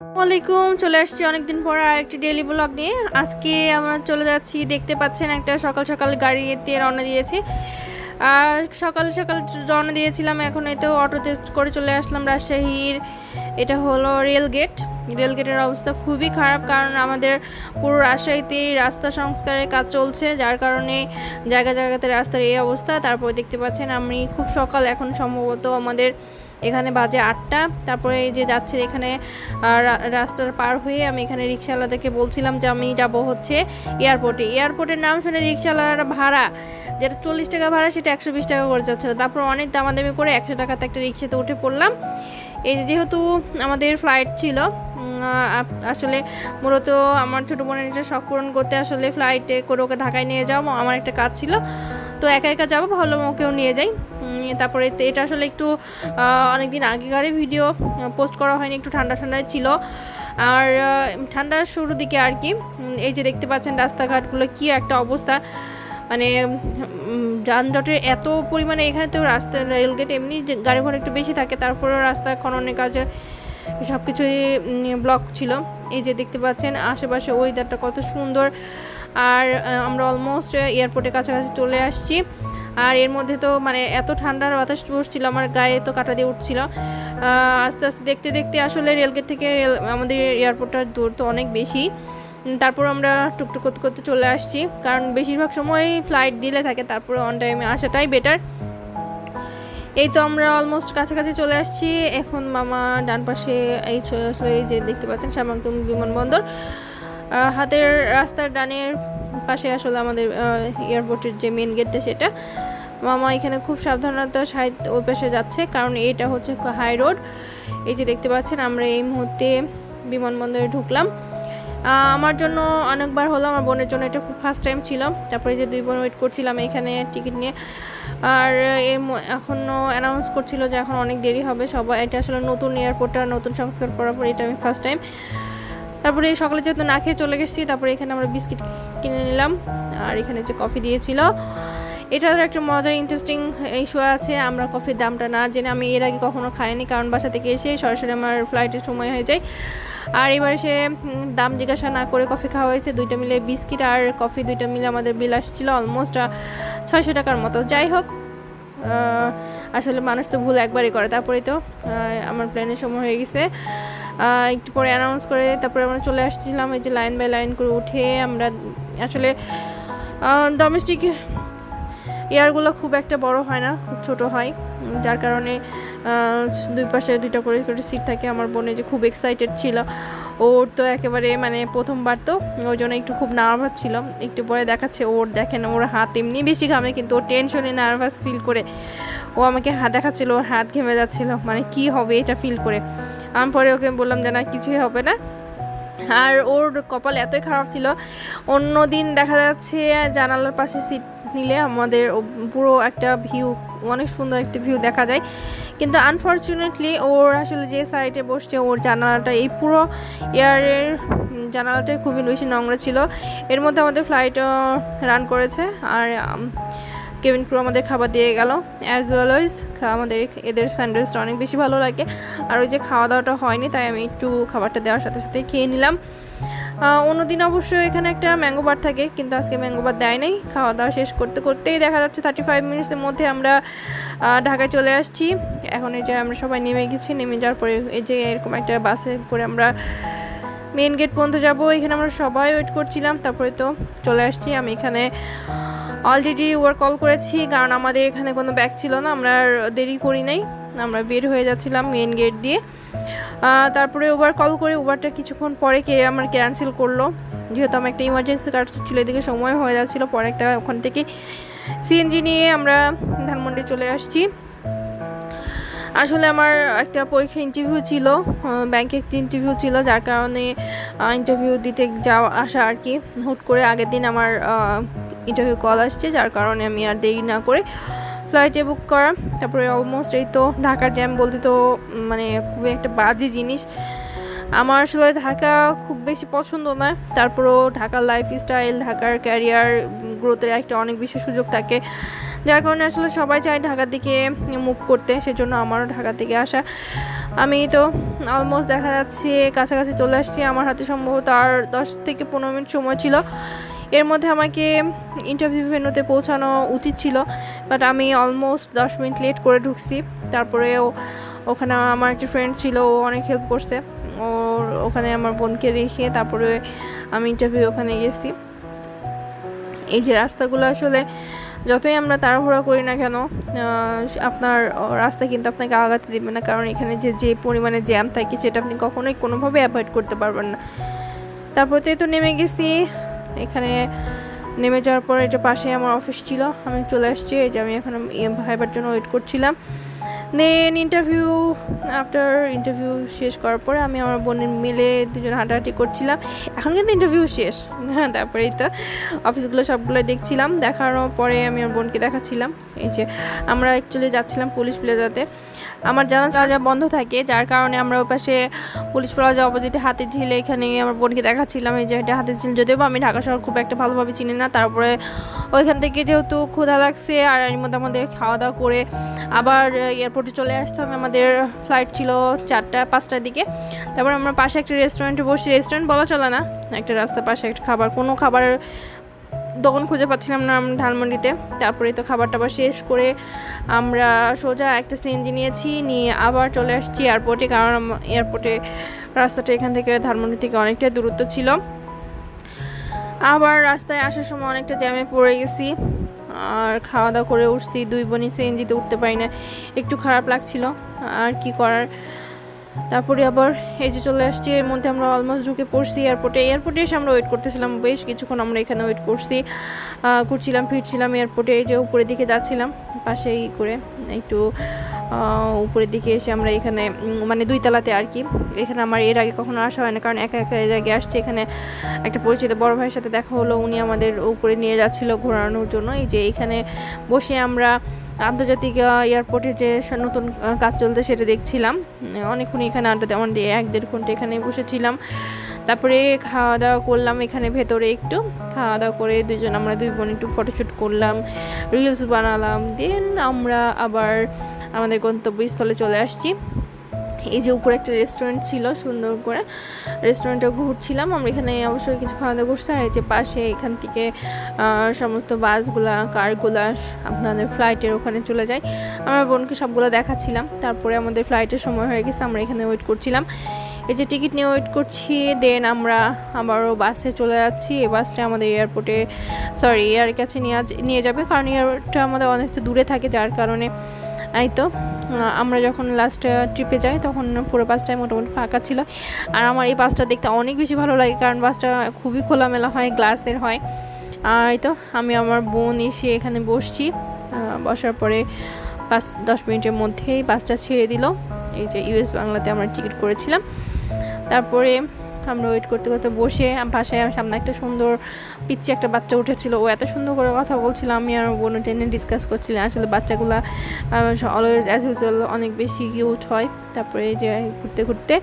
ওয়ালাইকুম, চলে আসছি অনেকদিন পর আর একটি ডেলি ব্লগ নিয়ে। আজকে আমরা চলে যাচ্ছি, দেখতে পাচ্ছেন একটা সকাল সকাল গাড়িতে রওনা দিয়েছি। আর সকাল সকাল রওনা দিয়েছিলাম, এখন তো অটোতে করে চলে আসলাম রাজশাহীর। এটা হলো রেল গেট। রেল গেটের অবস্থা খুবই খারাপ, কারণ আমাদের পুরো রাজশাহীতে রাস্তা সংস্কারের কাজ চলছে, যার কারণে জায়গা জায়গাতে রাস্তার এই অবস্থা। তারপর দেখতে পাচ্ছেন, আমি খুব সকাল, এখন সম্ভবত আমাদের এখানে বাজে আটটা। তারপরে এই যে যাচ্ছে এখানে রাস্তার পার হয়ে আমি এখানে রিক্সাওয়ালাদেরকে বলছিলাম যে আমি যাব হচ্ছে এয়ারপোর্টে। এয়ারপোর্টের নাম শুনে রিক্সাওয়ালার ভাড়া, যেটা চল্লিশ টাকা ভাড়া সেটা একশো বিশ টাকা করে যাচ্ছিল। তারপর অনেক দামাদামি করে একশো টাকাতে একটা রিক্সাতে উঠে পড়লাম। এই যেহেতু আমাদের ফ্লাইট ছিল আসলে মূলত আমার ছোটো বোনের একটা শখ পূরণ করতে আসলে ফ্লাইটে করে ওকে ঢাকায় নিয়ে যাও আমার একটা কাজ ছিল। তো একা একা যাব, ভাবলাম ওকেও নিয়ে যাই। তারপরে এটা আসলে একটু অনেক দিন আগেকারই ভিডিও পোস্ট করা হয়নি, একটু ঠান্ডা ঠান্ডায় ছিল। আর ঠান্ডার শুরুর দিকে আর কি এই যে দেখতে পাচ্ছেন রাস্তাঘাটগুলো কি একটা অবস্থা। মানে যানজটের এত পরিমাণে এখানে তো রাস্তা রেলগেট এমনি গাড়ি ঘোড়া একটু বেশি থাকে, তারপরেও রাস্তা, খননের কাজে সব কিছুই ব্লক ছিল। এই যে দেখতে পাচ্ছেন, আশেপাশে ওয়েদারটা কত সুন্দর। আর আমরা অলমোস্ট এয়ারপোর্টের কাছাকাছি চলে আসছি। আর এর মধ্যে তো মানে এত ঠান্ডার বাতাস বসছিল, আমার গায়ে তো কাটা দিয়ে উঠছিল। আস্তে আস্তে দেখতে দেখতে আসলে রেলগেট থেকে রেল আমাদের এয়ারপোর্টটার দূর তো অনেক বেশি। তারপর আমরা টুকটুক করতে করতে চলে আসছি। কারণ বেশিরভাগ সময় ফ্লাইট ডিলে থাকে, তারপরে অন টাইমে আসাটাই বেটার এই তো আমরা অলমোস্ট কাছাকাছি চলে আসছি। এখন মামা ডান পাশে এই যে দেখতে পাচ্ছেন শ্যামান্তম বিমানবন্দর। হাতের রাস্তার ডানের পাশে আসলে আমাদের এয়ারপোর্টের যে মেন গেটটা সেটা। মামা এখানে খুব সাবধানতার সাহিত্য ওই পাশে যাচ্ছে, কারণ এটা হচ্ছে হাই রোড এই যে দেখতে পাচ্ছেন, আমরা এই মুহূর্তে বিমানবন্দরে ঢুকলাম। আমার জন্য অনেকবার হলো, আমার বোনের জন্য এটা খুব ফার্স্ট টাইম ছিল। তারপরে যে দুই বোন ওয়েট করছিলাম এখানে টিকিট নিয়ে। আর এর এখনও অ্যানাউন্স করছিল যে এখন অনেক দেরি হবে। সবাই, এটা আসলে নতুন এয়ারপোর্টটা নতুন সংস্কার করার পর এটা আমি ফার্স্ট টাইম তারপরে এই সকালে যেহেতু না খেয়ে চলে গেছি, তারপরে এখানে আমরা বিস্কিট কিনে নিলাম। আর এখানে যে কফি দিয়েছিল এটার একটা মজার ইন্টারেস্টিং ইস্যু আছে। আমরা কফির দামটা না জেনে আমি এর আগে কখনো খাইনি, কারণ বাসা থেকে এসে সরাসরি আমার ফ্লাইটের সময় হয়ে যায়। আর এবার সে দাম জিজ্ঞাসা না করে কফি খাওয়া হয়েছে। দুইটা মিলে বিস্কিট আর কফি দুইটা মিলে আমাদের বিল আসছিল অলমোস্ট ছয়শো টাকার মতো। যাই হোক আসলে মানুষ তো ভুল একবারই করে তারপরে তো আমার প্ল্যানের সময় হয়ে গেছে। একটু পরে অ্যানাউন্স করে তারপরে আমরা চলে আসছিলাম, এই যে লাইন বাই লাইন করে উঠে আমরা আসলে ডোমেস্টিক এয়ারগুলো খুব একটা বড় হয় না, খুব ছোট হয়। যার কারণে দুই পাশে দুইটা করে করে সিট থাকে। আমার বোনে যে খুব এক্সাইটেড ছিল, ওর তো একেবারে মানে প্রথমবার তো, ওই জন্য একটু খুব নার্ভাস ছিল। একটু পরে দেখাচ্ছে, ওর দেখেন, ওর হাত এমনি বেশি ঘামে, কিন্তু ওর টেনশনে নার্ভাস ফিল করে, ও আমাকে হাত দেখাচ্ছিল, ওর হাত ঘেমে যাচ্ছিল। মানে কি হবে এটা ফিল করে? আমি পরে ওকে বললাম যে, না, কিছুই হবে না। আর ওর কপাল এতই খারাপ ছিল, অন্য দিন দেখা যাচ্ছে জানালার পাশে সিট নিলে আমাদের পুরো একটা ভিউ, অনেক সুন্দর একটা ভিউ দেখা যায়। কিন্তু আনফর্চুনেটলি ওর আসলে যে সাইডে বসছে, ওর জানালাটা, এই পুরো এয়ারের জানালাটাই খুবই বেশি নোংরা ছিল। এর মধ্যে আমাদের ফ্লাইটও রান করেছে। আর কেবিন ক্রু আমাদের খাবার দিয়ে গেল। অ্যাজ ওয়েল ওয়েজ আমাদের এদের স্যান্ডউইচটা অনেক বেশি ভালো লাগে। আর ওই যে খাওয়া দাওয়াটা হয়নি, তাই আমি একটু খাবারটা দেওয়ার সাথে সাথে খেয়ে নিলাম। অন্যদিন অবশ্য এখানে একটা ম্যাঙ্গো বার থাকে, কিন্তু আজকে ম্যাঙ্গো বার দেয় নাই। খাওয়া দাওয়া শেষ করতে করতেই দেখা যাচ্ছে থার্টি ফাইভ মিনিটসের মধ্যে আমরা ঢাকায় চলে আসছি। এখন এই যে আমরা সবাই নেমে গেছি, নেমে যাওয়ার পরে এই যে এরকম একটা বাসে করে আমরা মেন গেট পর্যন্ত যাব। এখানে আমরা সবাই ওয়েট করছিলাম, তারপরে তো চলে আসছি। আমি এখানে অলরেডি ওয়ার কল করেছি, কারণ আমাদের এখানে কোনো ব্যাগ ছিল না, আমরা দেরি করি নাই। আমরা বের হয়ে যাচ্ছিলাম মেন গেট দিয়ে। তারপরে ওবার কল করে ওভারটা কিছুক্ষণ পরে কে আমার ক্যান্সেল করল। যেহেতু আমার একটা ইমার্জেন্সি কার্ড ছিল, এদিকে সময় হয়ে যাচ্ছিল, পরে একটা ওখান থেকে সিএনজি নিয়ে আমরা ধানমন্ডি চলে আসছি। আসলে আমার একটা পরীক্ষা ইন্টারভিউ ছিল ব্যাংকে একটা ইন্টারভিউ ছিল, যার কারণে ইন্টারভিউ দিতে যাওয়া আসা আর কি। হুট করে আগের দিন আমার ইন্টারভিউ কল আসছে, যার কারণে আমি আর দেরি না করে ফ্লাইটে বুক করা। তারপরে অলমোস্ট এই তো ঢাকার জ্যাম বলতে তো মানে খুবই একটা বাজে জিনিস। আমার আসলে ঢাকা খুব বেশি পছন্দ না তারপরেও ঢাকার লাইফ স্টাইল ঢাকার ক্যারিয়ার গ্রোথের একটা অনেক বেশি সুযোগ থাকে। যার কারণে আসলে সবাই চায় ঢাকার দিকে মুভ করতে, সেজন্য আমারও ঢাকা থেকে আসা। আমি তো অলমোস্ট দেখা যাচ্ছে, কাছাকাছি চলে আসছি। আমার হাতে সম্ভবত আর দশ থেকে পনেরো মিনিট সময় ছিল। এর মধ্যে আমাকে ইন্টারভিউ ভেন্যুতে পৌঁছানো উচিত ছিল বাট আমি অলমোস্ট দশ মিনিট লেট করে ঢুকছি। তারপরেও ওখানে আমার একটা ফ্রেন্ড ছিল, ও অনেক হেল্প করছে। ওর ওখানে আমার বোনকে রেখে তারপরে আমি ইন্টারভিউ ওখানে গেছি। এই যে রাস্তাগুলো আসলে যতই আমরা তাড়াহুড়া করি না কেন আপনার রাস্তা কিন্তু আপনাকে আগাতে দিবে না, কারণ এখানে যে যে পরিমাণে জ্যাম থাকে সেটা আপনি কখনোই কোনোভাবে অ্যাভয়েড করতে পারবেন না। তারপর তো তো নেমে গেছি এখানে নেমে যাওয়ার পর এটা পাশে আমার অফিস ছিল, আমি চলে আসছি। এই যে আমি এখন ভাইবার জন্য ওয়েট করছিলাম। দেন ইন্টারভিউ আফটার ইন্টারভিউ শেষ করার পরে আমি আমার বোনের মিলে দুজন হাঁটাহাঁটি করছিলাম। এখন কিন্তু ইন্টারভিউ শেষ। হ্যাঁ তারপরেই তো অফিসগুলো সবগুলো দেখছিলাম। দেখানোর পরে আমি আমার বোনকে দেখাচ্ছিলাম। এই যে আমরা অ্যাকচুয়ালি যাচ্ছিলাম পুলিশ প্লেজাতে আমার জানা যা বন্ধ থাকে, যার কারণে আমরা ওই পাশে পুলিশ প্লাজা অপোজিটে হাতের ঝিলে, এখানে আমার বোনকে দেখাচ্ছিলাম, এই যে এটা হাতের ঝিল, যদিও আমি ঢাকা শহর খুব একটা ভালোভাবে চিনি না, তারপরে ওইখান থেকে যেহেতু ক্ষুধা লাগছে, আর এর মধ্যে আমাদের খাওয়া দাওয়া করে আবার এয়ারপোর্টে চলে আসতে হবে, আমাদের ফ্লাইট ছিল চারটা, পাঁচটার দিকে, তারপর আমরা পাশে একটা রেস্টুরেন্টে বসি রেস্টুরেন্ট বলা চলে না, একটা রাস্তার পাশে একটা খাবার, কোনো খাবার দোকান খুঁজে পাচ্ছিলাম না ধানমন্ডিতে। তারপরে তো খাবার টাবার শেষ করে আমরা সোজা একটা সিএনজি নিয়েছি, নিয়ে আবার চলে আসছি এয়ারপোর্টে কারণ এয়ারপোর্টে রাস্তাটা এখান থেকে ধানমন্ডি থেকে অনেকটাই দূরত্ব ছিল। আবার রাস্তায় আসার সময় অনেকটা জ্যামে পড়ে গেছি। আর খাওয়া দাওয়া করে উঠছি, দুই বোনই সিএনজিতে উঠতে পারি না। একটু খারাপ লাগছিল, আর কি করার? তারপরে আবার এই যে চলে আসছি, এর মধ্যে আমরা অলমোস্ট ঢুকে পড়ছি এয়ারপোর্টে এয়ারপোর্টে এসে আমরা ওয়েট করতেছিলাম, বেশ কিছুক্ষণ আমরা এখানে ওয়েট করছি। ঘুরছিলাম, ফিরছিলাম এয়ারপোর্টে এই যে উপরের দিকে যাচ্ছিলাম, পাশেই করে একটু উপরের দিকে এসে আমরা এখানে মানে দুই তলাতে আর কি। এখানে আমার এর আগে কখনো আসা হয় না কারণ একা একা এর আগে আসছে। এখানে একটা পরিচিত বড় ভাইয়ের সাথে দেখা হলো, উনি আমাদের উপরে নিয়ে যাচ্ছিল ঘোরানোর জন্য। এই যে এখানে বসে আমরা আন্তর্জাতিক এয়ারপোর্টে যে নতুন কাজ চলতে সেটা দেখছিলাম। অনেকক্ষণ এখানে আড্ডা দেওয়া দিয়ে এক, দেড় ঘণ্টা এখানে বসেছিলাম। তারপরে খাওয়া দাওয়া করলাম এখানে ভেতরে একটু। খাওয়া দাওয়া করে দুজন, আমরা দুই বোন একটু ফটোশ্যুট করলাম রিলস বানালাম। দেন আমরা আবার আমাদের গন্তব্যস্থলে চলে আসছি। এই যে উপরে একটা রেস্টুরেন্ট ছিল, সুন্দর করে রেস্টুরেন্টে ঘুরছিলাম। আমরা এখানে অবশ্যই কিছু খাওয়া দাওয়া করছি। আর এই যে পাশে এখান থেকে সমস্ত বাসগুলা কারগুলা আপনাদের ফ্লাইটের ওখানে চলে যায়। আমার বোনকে সবগুলো দেখাচ্ছিলাম। তারপরে আমাদের ফ্লাইটের সময় হয়ে গেছে, আমরা এখানে ওয়েট করছিলাম। এই যে টিকিট নিয়ে ওয়েট করছি দেন আমরা আবারও বাসে চলে যাচ্ছি। এই বাসটা আমাদের এয়ারপোর্টে সরি এয়ার কাছে নিয়ে নিয়ে যাবে। কারণ এয়ারটা আমাদের অনেকটা দূরে থাকে, যার কারণে এই তো আমরা যখন লাস্ট ট্রিপে যাই তখন পুরো বাসটাই মোটামুটি ফাঁকা ছিল। আর আমার এই বাসটা দেখতে অনেক বেশি ভালো লাগে, কারণ বাসটা খুবই খোলামেলা হয় গ্লাসের হয়। আর এই তো, আমি আমার বোন এসে এখানে বসছি। বসার পরে পাঁচ দশ মিনিটের মধ্যেই বাসটা ছেড়ে দিল। এই যে ইউএস বাংলাতে আমরা টিকিট করেছিলাম। তারপরে আমরা ওয়েট করতে করতে বসে পাশে সামনে একটা সুন্দর পিচ্ছি একটা বাচ্চা উঠেছিল। ও এত সুন্দর করে কথা বলছিল, আমি আর বোন টেনে ডিসকাস করছিলাম। আসলে বাচ্চাগুলা অলওয়েজ অ্যাজ ইউজুয়াল অনেক বেশি কিউট হয়। তারপরে যে ঘুরতে ঘুরতে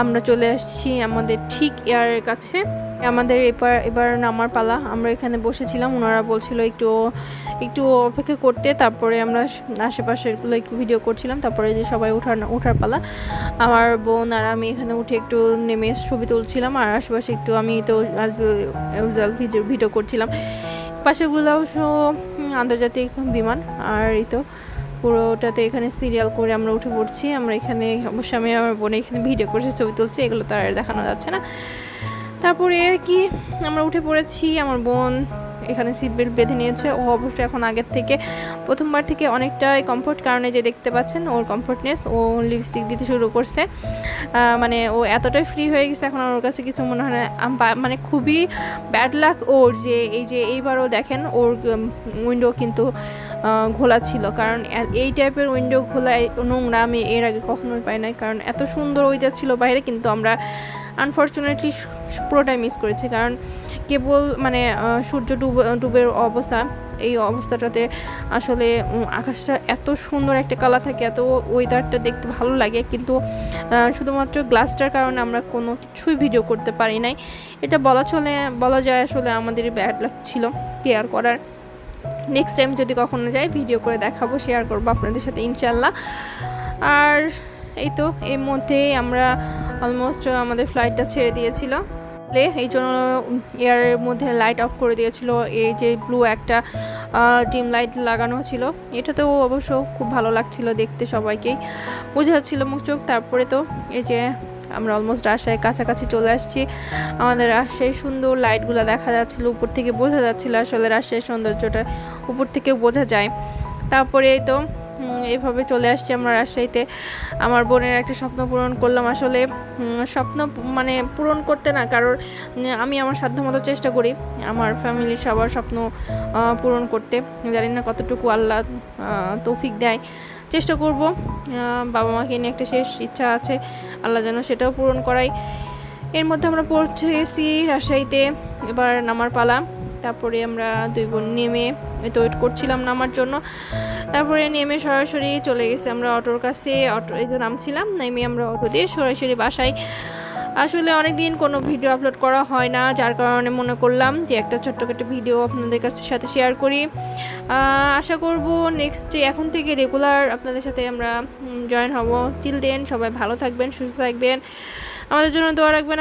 আমরা চলে আসছি আমাদের ঠিক এয়ারের কাছে। আমাদের এবার এবার নামার পালা। আমরা এখানে বসেছিলাম ওনারা বলছিল একটু একটু অপেক্ষা করতে, তারপরে আমরা আশেপাশেরগুলো একটু ভিডিও করছিলাম, তারপরে যে সবাই ওঠার ওঠার পালা। আমার বোন আর আমি এখানে উঠে একটু নেমে ছবি তুলছিলাম, আর আশেপাশে একটু আমি তো ভিডিও ভিডিও করছিলাম। পাশেগুলো আন্তর্জাতিক বিমান, আর এই তো পুরোটাতে এখানে সিরিয়াল করে আমরা উঠে পড়ছি। আমরা এখানে অবশ্যই আমি আমার বোনে এখানে ভিডিও করছি, ছবি তুলছি, এগুলো তো আর দেখানো যাচ্ছে না। তারপরে কি, আমরা উঠে পড়েছি, আমার বোন এখানে সিট বেল্ট বেঁধে নিয়েছে। ও অবশ্যই এখন আগের থেকে, প্রথমবার থেকে অনেকটাই কমফোর্ট কারণে যে দেখতে পাচ্ছেন ওর কমফোর্টনেস ও লিপস্টিক দিতে শুরু করছে। মানে ও এতটাই ফ্রি হয়ে গেছে, এখন ওর কাছে কিছু মনে হয় মানে খুবই ব্যাড লাক ওর যে এই যে এইবারও দেখেন, ওর উইন্ডো কিন্তু ঘোলা ছিল। কারণ এই টাইপের উইন্ডো ঘোলা নোংরা আমি এর আগে কখনোই পাই নাই। কারণ এত সুন্দর ওয়েদার ছিল বাইরে, কিন্তু আমরা আনফর্চুনেটলি পুরোটাই মিস করেছি। কারণ কেবল মানে সূর্য ডুব ডুবের অবস্থা, এই অবস্থাটাতে আসলে আকাশটা এত সুন্দর একটা কালার থাকে, এত ওয়েদারটা দেখতে ভালো লাগে। কিন্তু শুধুমাত্র গ্লাসটার কারণে আমরা কোনো কিছুই ভিডিও করতে পারি নাই। এটা বলা চলে, বলা যায় আসলে আমাদের ব্যাড লাগছিল কেয়ার করার। নেক্সট টাইম যদি কখনো যাই ভিডিও করে দেখাবো শেয়ার করব আপনাদের সাথে, ইনশাল্লাহ। আর এই তো, এর মধ্যেই আমরা অলমোস্ট আমাদের ফ্লাইটটা ছেড়ে দিয়েছিল। লে, এই জন্য এয়ারের মধ্যে লাইট অফ করে দিয়েছিল। এই যে ব্লু একটা ডিম লাইট লাগানো ছিল। এটাতেও অবশ্য খুব ভালো লাগছিল দেখতে সবাইকেই। বোঝা যাচ্ছিল মুখ চোখ। তারপরে তো, এই যে, আমরা অলমোস্ট রাজশাহীর কাছাকাছি চলে আসছি। আমাদের রাজশাহীর সুন্দর লাইটগুলো দেখা যাচ্ছিল। উপর থেকে বোঝা যাচ্ছিল আসলে রাজশাহীর সৌন্দর্যটা। উপর থেকেও বোঝা যায়। তারপরে তো এভাবে চলে আসছি আমরা রাজশাহীতে। আমার বোনের একটা স্বপ্ন পূরণ করলাম। আসলে স্বপ্ন মানে পূরণ করতে না কারোর আমি আমার সাধ্যমতো চেষ্টা করি আমার ফ্যামিলির সবার স্বপ্ন পূরণ করতে। জানি না কতটুকু আল্লাহ তৌফিক দেয়। চেষ্টা করব বাবা মাকে নিয়ে একটা শেষ ইচ্ছা আছে। আল্লাহ যেন সেটাও পূরণ করাই এর মধ্যে আমরা পৌঁছে গেছি রাজশাহীতে। এবার নামার পালা। তারপরে আমরা দুই বোন নেমে তো ওয়েট করছিলাম নামার জন্য। তারপরে নেমে সরাসরি চলে গেছি আমরা অটোর কাছে। অটো এই যে নামছিলাম, নেমে আমরা অটো দিয়ে সরাসরি বাসায়। আসলে অনেক দিন কোনো ভিডিও আপলোড করা হয় না, যার কারণে মনে করলাম যে একটা ছোট্ট ছোট্টখাটো ভিডিও আপনাদের কাছে সাথে শেয়ার করি। আশা করব নেক্সট এখন থেকে রেগুলার আপনাদের সাথে আমরা জয়েন হব। টিল দেন সবাই ভালো থাকবেন, সুস্থ থাকবেন। আমাদের জন্য দোয়া রাখবেন।